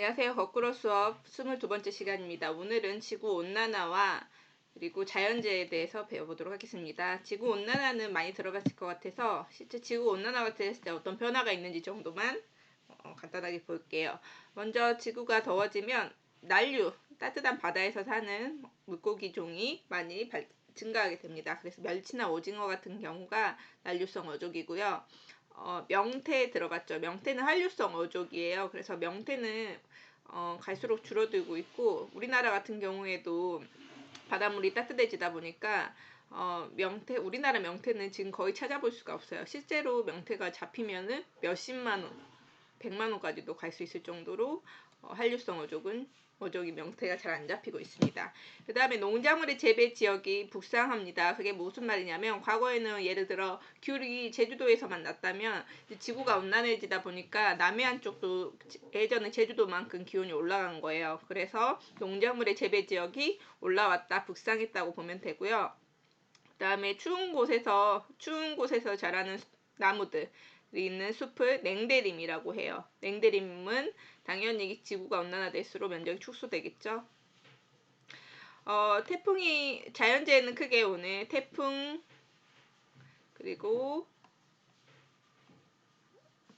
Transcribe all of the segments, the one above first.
안녕하세요. 거꾸로 수업 22번째 시간입니다. 오늘은 지구 온난화와 그리고 자연재해에 대해서 배워보도록 하겠습니다. 지구 온난화는 많이 들어봤을 것 같아서 실제 지구 온난화가 됐을 때 어떤 변화가 있는지 정도만 어, 간단하게 볼게요. 먼저 지구가 더워지면 난류, 따뜻한 바다에서 사는 물고기 종이 많이 발, 증가하게 됩니다. 그래서 멸치나 오징어 같은 경우가 난류성 어족이고요. 어, 명태에 들어갔죠. 명태는 한류성 어족이에요. 그래서 명태는 어, 갈수록 줄어들고 있고 우리나라 같은 경우에도 바닷물이 따뜻해지다 보니까 어, 명태 우리나라 명태는 지금 거의 찾아볼 수가 없어요. 실제로 명태가 잡히면은 몇십만 원, 백만 원까지도 갈 수 있을 정도로 어, 한류성 어족은 어족이 명태가 잘 안 잡히고 있습니다. 그 다음에 농작물의 재배 지역이 북상합니다. 그게 무슨 말이냐면 과거에는 예를 들어 귤이 제주도에서 만 났다면 지구가 온난해지다 보니까 남해안 쪽도 예전에 제주도만큼 기온이 올라간 거예요. 그래서 농작물의 재배 지역이 올라왔다 북상했다고 보면 되고요. 그 다음에 추운 곳에서 추운 곳에서 자라는 나무들 있는 숲을 냉대림이라고 해요. 냉대림은 당연히 지구가 온난화될수록 면적이 축소되겠죠. 어, 태풍이 자연재해는 크게 오는 태풍 그리고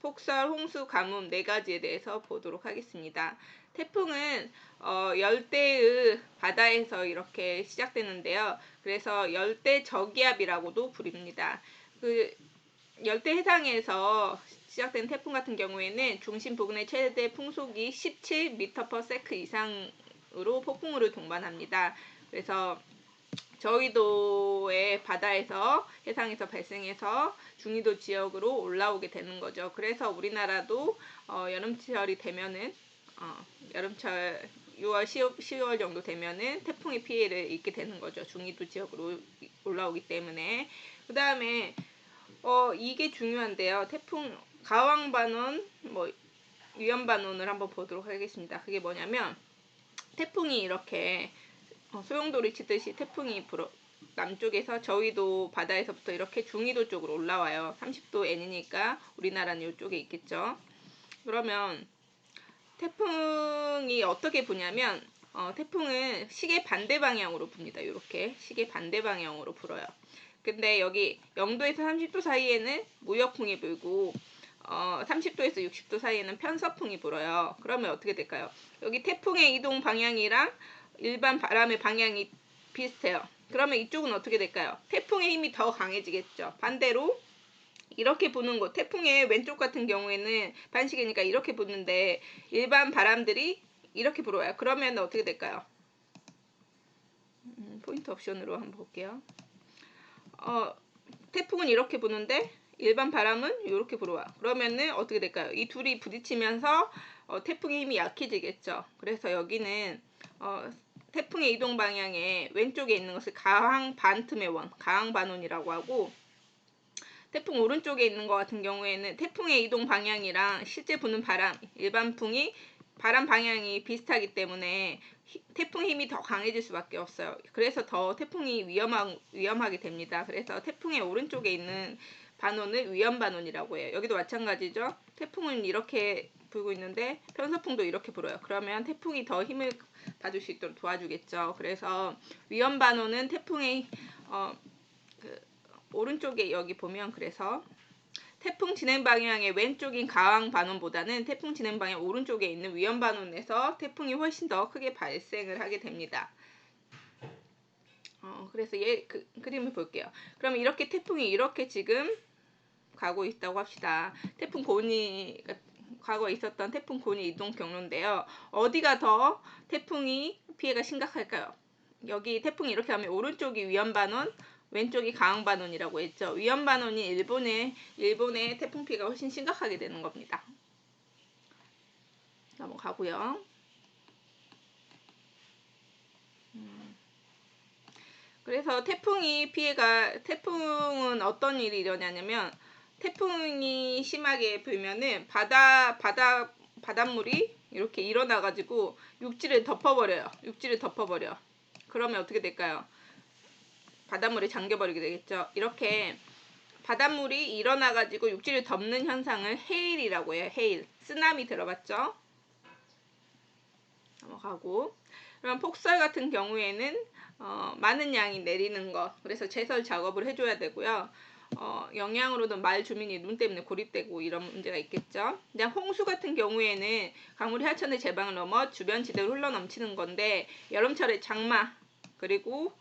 폭설, 홍수, 가뭄 네 가지에 대해서 보도록 하겠습니다. 태풍은 어, 열대의 바다에서 이렇게 시작되는데요. 그래서 열대 저기압이라고도 부릅니다. 그 열대 해상에서 시작된 태풍 같은 경우에는 중심 부근의 최대 풍속이 17m/s 이상으로 폭풍우를 동반합니다. 그래서 저위도의 바다에서 해상에서 발생해서 중위도 지역으로 올라오게 되는 거죠. 그래서 우리나라도 어, 여름철이 되면은 어, 여름철 6월 10, 10월 정도 되면은 태풍의 피해를 입게 되는 거죠. 중위도 지역으로 올라오기 때문에 그 다음에 어, 이게 중요한데요. 태풍 가왕반원 뭐 위험반원을 한번 보도록 하겠습니다. 그게 뭐냐면 태풍이 이렇게 어, 소용돌이 치듯이 태풍이 불어 남쪽에서 저위도 바다에서부터 이렇게 중위도 쪽으로 올라와요. 30도 N이니까 우리나라는 이쪽에 있겠죠. 그러면 태풍이 어떻게 부냐면 어, 태풍은 시계 반대 방향으로 붑니다. 이렇게 시계 반대 방향으로 불어요. 근데 여기 0도에서 30도 사이에는 무역풍이 불고 어, 30도에서 60도 사이에는 편서풍이 불어요. 그러면 어떻게 될까요? 여기 태풍의 이동 방향이랑 일반 바람의 방향이 비슷해요. 그러면 이쪽은 어떻게 될까요? 태풍의 힘이 더 강해지겠죠. 반대로 이렇게 부는 곳, 태풍의 왼쪽 같은 경우에는 반시계니까 이렇게 부는데 일반 바람들이 이렇게 불어요. 그러면 어떻게 될까요? 음, 포인트 옵션으로 한번 볼게요. 어, 태풍은 이렇게 부는데 일반 바람은 이렇게 불어와. 그러면은 어떻게 될까요? 이 둘이 부딪히면서 어, 태풍의 힘이 약해지겠죠. 그래서 여기는 어, 태풍의 이동 방향에 왼쪽에 있는 것을 가항 반틈의 원, 가항 반원이라고 하고 태풍 오른쪽에 있는 것 같은 경우에는 태풍의 이동 방향이랑 실제 부는 바람, 일반 풍이 바람 방향이 비슷하기 때문에 태풍 힘이 더 강해질 수밖에 없어요. 그래서 더 태풍이 위험하, 위험하게 됩니다. 그래서 태풍의 오른쪽에 있는 반원을 위험 반원이라고 해요. 여기도 마찬가지죠. 태풍은 이렇게 불고 있는데 편서풍도 이렇게 불어요. 그러면 태풍이 더 힘을 받을 수 있도록 도와주겠죠. 그래서 위험 반원은 태풍의 어, 그 오른쪽에 여기 보면 그래서 태풍 진행 방향의 왼쪽인 가왕 반원보다는 태풍 진행 방향 오른쪽에 있는 위험 반원에서 태풍이 훨씬 더 크게 발생을 하게 됩니다. 어, 그래서 얘 그, 그림을 볼게요. 그럼 이렇게 태풍이 이렇게 지금 가고 있다고 합시다. 태풍 고니 과거에 있었던 태풍 고니 이동 경로인데요. 어디가 더 태풍이 피해가 심각할까요? 여기 태풍이 이렇게 하면 오른쪽이 위험 반원, 왼쪽이 강한 반원이라고 했죠. 위험 반원이 일본의 일본의 태풍 피해가 훨씬 심각하게 되는 겁니다. 넘어가고요. 음. 그래서 태풍이 피해가 태풍은 어떤 일이 일어나냐면 태풍이 심하게 불면은 바다 바다 바닷물이 이렇게 일어나 가지고 육지를 덮어버려요. 육지를 덮어버려. 그러면 어떻게 될까요? 바닷물이 잠겨버리게 되겠죠. 이렇게 바닷물이 일어나가지고 육지를 덮는 현상을 헤일이라고 해요. 헤일. 쓰나미 들어봤죠? 가고 그럼 폭설 같은 경우에는 어, 많은 양이 내리는 것 그래서 제설 작업을 해줘야 되고요. 어, 영향으로는 마을 주민이 눈 때문에 고립되고 이런 문제가 있겠죠. 그냥 홍수 같은 경우에는 강물이 하천의 제방을 넘어 주변 지대로 흘러 넘치는 건데 여름철에 장마 그리고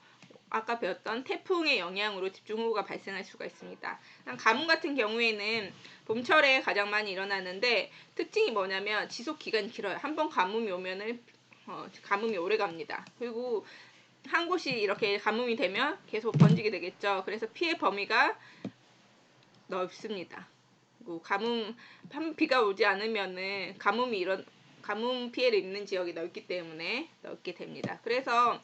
아까 배웠던 태풍의 영향으로 집중호우가 발생할 수가 있습니다. 가뭄 같은 경우에는 봄철에 가장 많이 일어나는데 특징이 뭐냐면 지속 기간이 길어요. 한 번 가뭄이 오면은 어, 가뭄이 오래 갑니다. 그리고 한 곳이 이렇게 가뭄이 되면 계속 번지게 되겠죠. 그래서 피해 범위가 넓습니다. 그리고 가뭄 한 비가 오지 않으면은 가뭄이 이런 가뭄 피해를 입는 지역이 넓기 때문에 넓게 됩니다. 그래서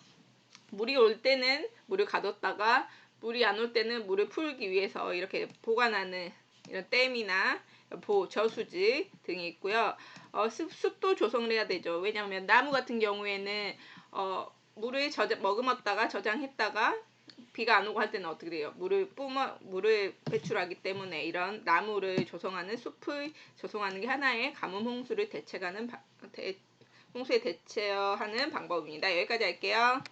물이 올 때는 물을 가뒀다가 물이 안 올 때는 물을 풀기 위해서 이렇게 보관하는 이런 댐이나 보 저수지 등이 있고요. 어, 습, 습도 조성을 해야 되죠. 왜냐하면 나무 같은 경우에는 어, 물을 저장, 머금었다가 저장했다가 비가 안 오고 할 때는 어떻게 돼요? 물을 뿜어 물을 배출하기 때문에 이런 나무를 조성하는 숲을 조성하는 게 하나의 가뭄 홍수를 대체하는 홍수에 대처하는 방법입니다. 여기까지 할게요.